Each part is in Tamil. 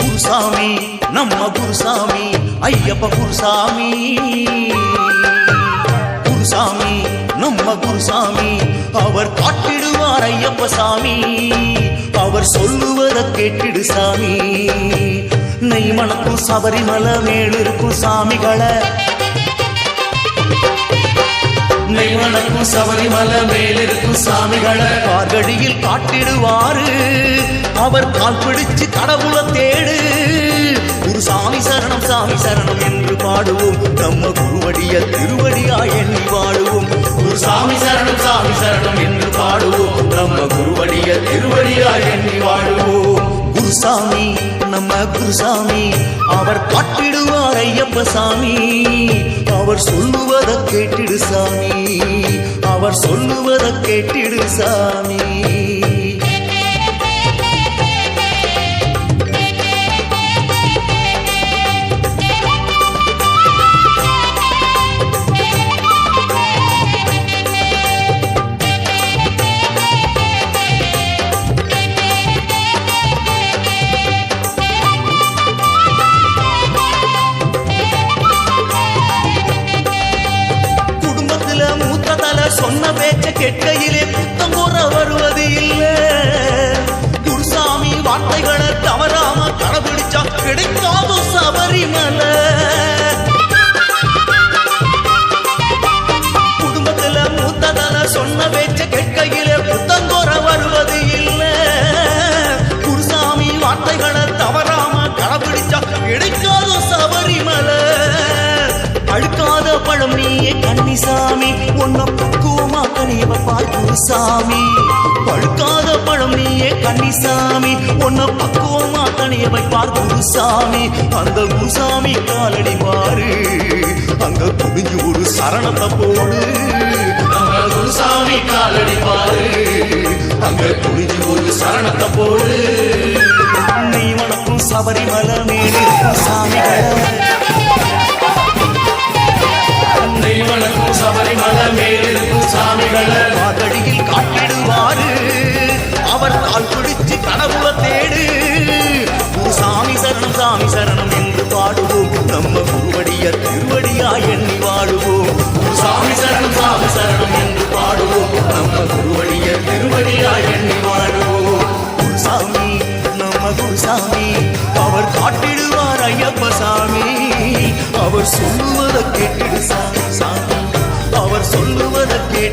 குருசாமி நம்ம குருசாமி ஐயப்ப குருசாமி. குருசாமி நம்ம குருசாமி. அவர் காட்டிடுவார் ஐயப்ப சாமி. அவர் சொல்லுவத கேட்டிடு சாமி. நெய் மணக்கும் சபரிமலை மேலிருக்கும் சாமிகளை. நெய்மணக்கும் சபரிமலை மேலிருக்கும் சாமிகளை. கார்கடியில் காட்டிடுவாரு. அவர் கால் பிடிச்சு கடவுள தேடு. குரு சாமி சரணம் சாமி சரணம் என்று பாடுவோம். நம்ம குருவடிய திருவடியா எண்ணி வாழுவோம் சாமி சரணம் சாமி சரணம் என்று பாடுவோம். நம்ம குருவடிய திருவடியாய் எண்ணி வாடுவோம். குருசாமி நம்ம குருசாமி அவர் காட்டிடுவார் ஐயப்ப சாமி. அவர் சொல்லுவத கேட்டிடு சாமி. அவர் சொல்லுவத கேட்டிடு சாமி. சொன்ன பேச்ச கன்னிசாமி உன்னை பக்குவமா கனியவ சாமி. பழுக்காத பழம் நீயே கன்னிசாமி உன்னை பக்குவமா கனிய வைப்பார் சாமி. அந்த குருசாமி காலடி மாறு அங்க குடிஞ்சு ஒரு சரணத்தை போடு. அந்த குருசாமி காலடி மாறு அங்க குடிஞ்சு ஒரு சரணத்தை போடு. நீ வணக்கும் சபரிமலை மேலே சாமி கடவுள். சபரிமலை மேலிருக்கும் சாமிகளை காதடியில் காட்டிடுவாரு. அவர் கால் பிடிச்சு கடவுள தேடு. சாமி சரணம் சாமி சரணம் என்று பாடுவோம். நம்ம குருவடிய திருவடியா எண்ணி வாழுவோம். சாமி சரணம் சாமி சரணம் என்று பாடுவோம். நம்ம குருவடிய திருவடியா எண்ணி வாழுவோம். நம்ம குருசாமி அவர் காட்டிடுவார் ஐயப்ப சாமி. அவர் சொல்லுவதை கேட்டிடு சாமி.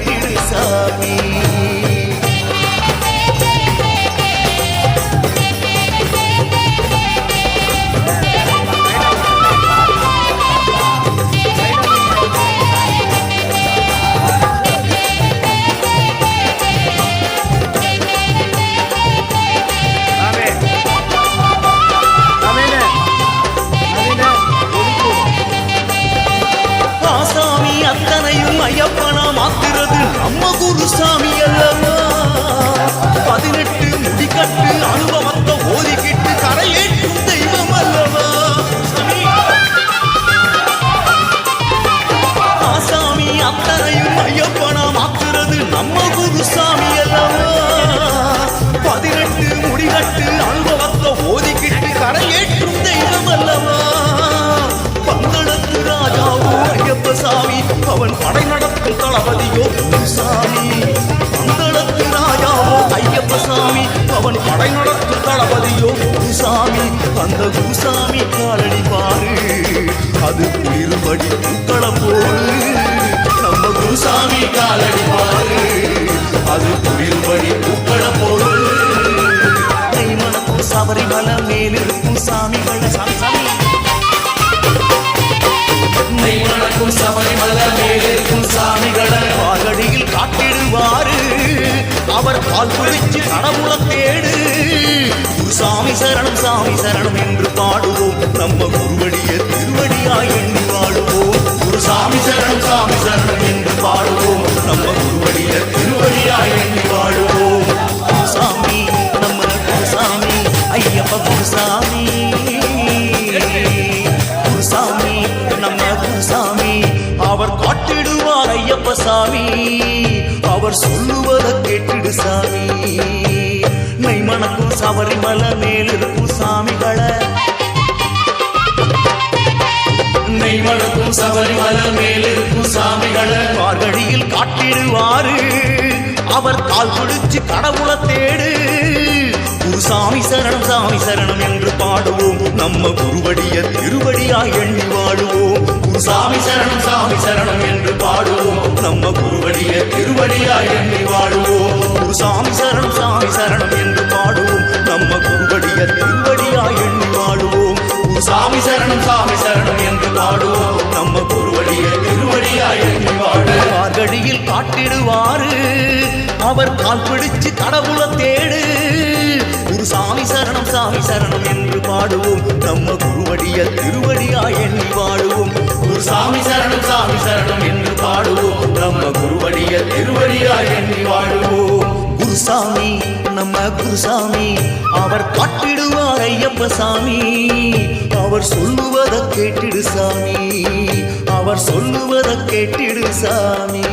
சொல்லுவத சாமி அல்லவா பதினெட்டு முடிக்கட்டு அனுபவத்தை ஓதிக்கிட்டு கரையேற்றும் தெய்வம் அல்லவா சாமி. ஆசாமி அத்தனையும் ஐயப்பனா மாத்துறது நம்ம குருசாமி அல்லவா பதினெட்டு முடிகட்டு அனுபவத்தை ஓதிக்கிட்டு கரையேற்றும் தெய்வம் அல்லவா பந்தளத்து ராஜாவும் ஐயப்ப சாமி அவன் படை நடத்தும் தளபதியோ குருசாமி பந்தளத்து ராஜாவோ ஐயப்ப சாமி அவன் படை நடத்தும் தளபதியோ குருசாமி அந்த குருசாமி காலடி பாரு அது குளிர்படி பூக்கள போடு நம்ம குருசாமி காலடி பாரு அது குளிர்படி பூக்கள போடு கை மணக்கும் சபரிமலை மேலிருக்கும் சாமிகளை சாமி சாமி தெய்வனுக்கும் சபரிமலை மேலிருக்கும் சாமிகளை பாகடியில் காட்டிடுவாரு. அவர் பால் குளிச்சு கடவுள தேடு. சாமி சரணம் சாமி சரணம் என்று பாடுவோம். நம்ம குருவடிய திருவடியா எண்ணி வாழுவோம். சாமி சரணம் சாமி சரணம் என்று பாடுவோம். நம்ம குருவடிய காட்டிடுவார் சாமி அவர் சொல்லுவத கேட்டுடு சாமி. நெய் மணக்கும் சபரிமலை மேலிருக்கும் சாமிகளை. நெய் மணக்கும் சபரிமலை மேலிருக்கும் சாமிகளை. மார்கழியில் காட்டிடுவாரு. அவர் கால் பிடிச்சு கடவுளை தேடு. குரு சாமி சரணம் சாமி சரணம் என்று பாடுவோம். நம்ம குருவடிய திருவடியா எண்ணி வாழுவோம் சாமி சரணம் சாமி சரணம் என்று பாடுவோம். நம்ம குருவடிய திருவடியாய் எண்ணி வாழுவோம் சாமி சரணம் சாமி சரணம் என்று பாடுவோம். நம்ம குருவடிய திருவடியாய் எண்ணி வாழுவோம் சாமி சரணம் சாமி சரணம் என்று பாடுவோம். நம்ம குருவடிய திருவடியாய் எண்ணி வாழுவோம் மார்கழியில் காட்டிடுவாரு. அவர் கால் பிடிச்சு கடவுளை தேடு. குரு சாமி சரணம் சாமி சரணம் என்று பாடுவோம். நம்ம குருவடிய திருவடியாய் எண்ணி வாழுவோம் சாமி சரணம் சாமி சரணம் என்று பாடுவோம். நம்ம குருவடிய திருவடியாய் எண்ணி வாழுவோம் குருசாமி நம்ம குருசாமி அவர் காட்டிடுவார் ஐயப்ப சாமி. அவர் சொல்லுவத கேட்டிடு சாமி. அவர் சொல்லுவத கேட்டிடு சாமி.